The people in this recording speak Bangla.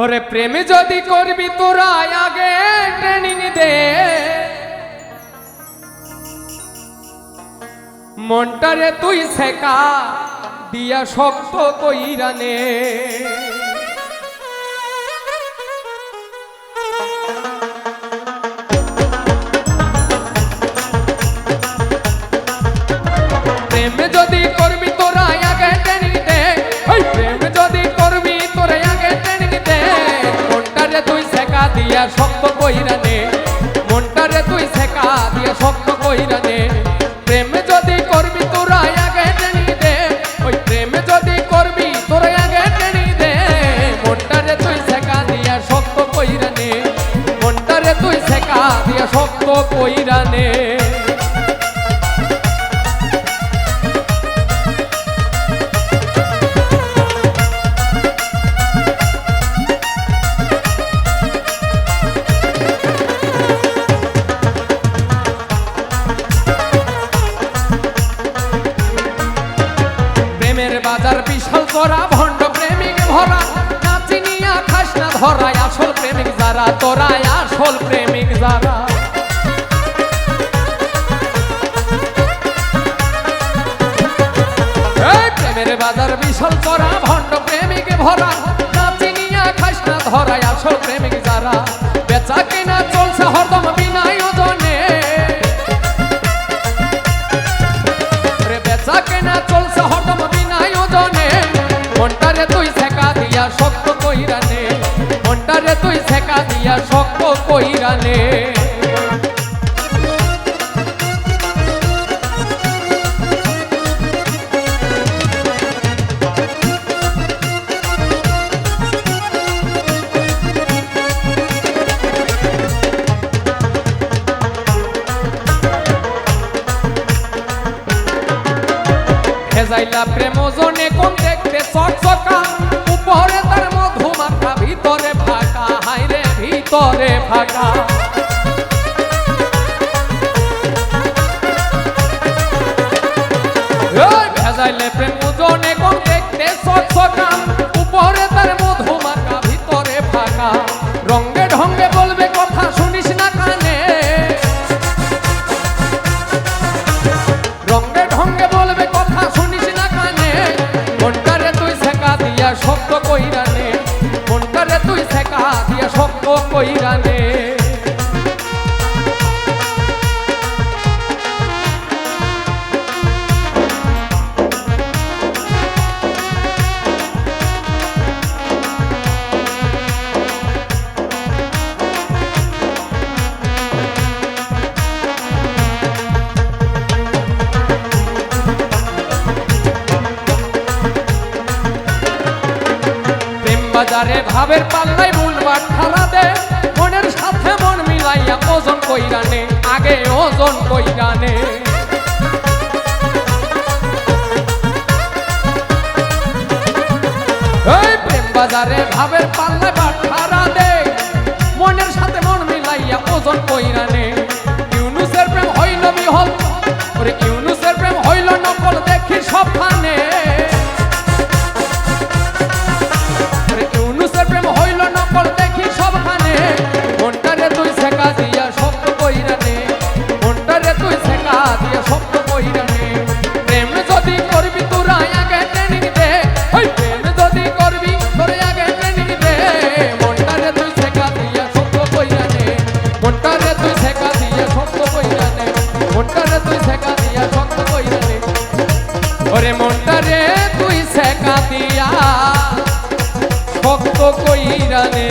ওরে প্রেম যদি করবি তোরা আগে ট্রেনিং দে। মনটারে তুই শেখা দিয়া শক্ত কইরানে দিয়া শক্ত কইরানে মনটারে তুই শেখা দিয়া শক্ত কইরানে প্রেম যদি করবি তোরা আগে টেনি দে। ওই প্রেম যদি করবি তোরা আগে টেনি দে। মনটারে তুই শেখা দিয়া শক্ত কইরানে মনটারে তুই শেখা দিয়া শক্ত কইরানে প্রেমের বাজার বিশাল তোরা ভণ্ড প্রেমিক ভরা। নাচিনিয়া খাস না, ধরায় আসল প্রেমিক যারা, তোরায় আসল প্রেমিক যারা। বাজার বিশাল করা কইরানে, মনটারে তুই শেখা দিয়া শক্ত কইরানে। ভেজাইলা প্রেম ওজনে কোন দেখতে চকচকা, উপরে তার ভিতরে ফাঁকা। ভেজাইলে প্রেম ওজনে কোন দেখতে চকচকা উপরে তার মধু মাখা ভিতরে ফাঁকা। রঙ্গে ঢঙ্গে বলবে কথা শুনিস না কানে। রঙ্গে ঢঙ্গে বলবে কথা শুনিস না কানে। মনটারে তুই শেখা দিয়া শক্ত কইরানে কইরানে বাজারে ভাবের পাল্লাই বাজারে ভাবের পাল্লাই বাঠারা দে। মনের সাথে মন মিলাইয়া ওজন কইরানে ইউনুসের প্রেম হইল বিহল, ওরে ইউনুসের কইরানে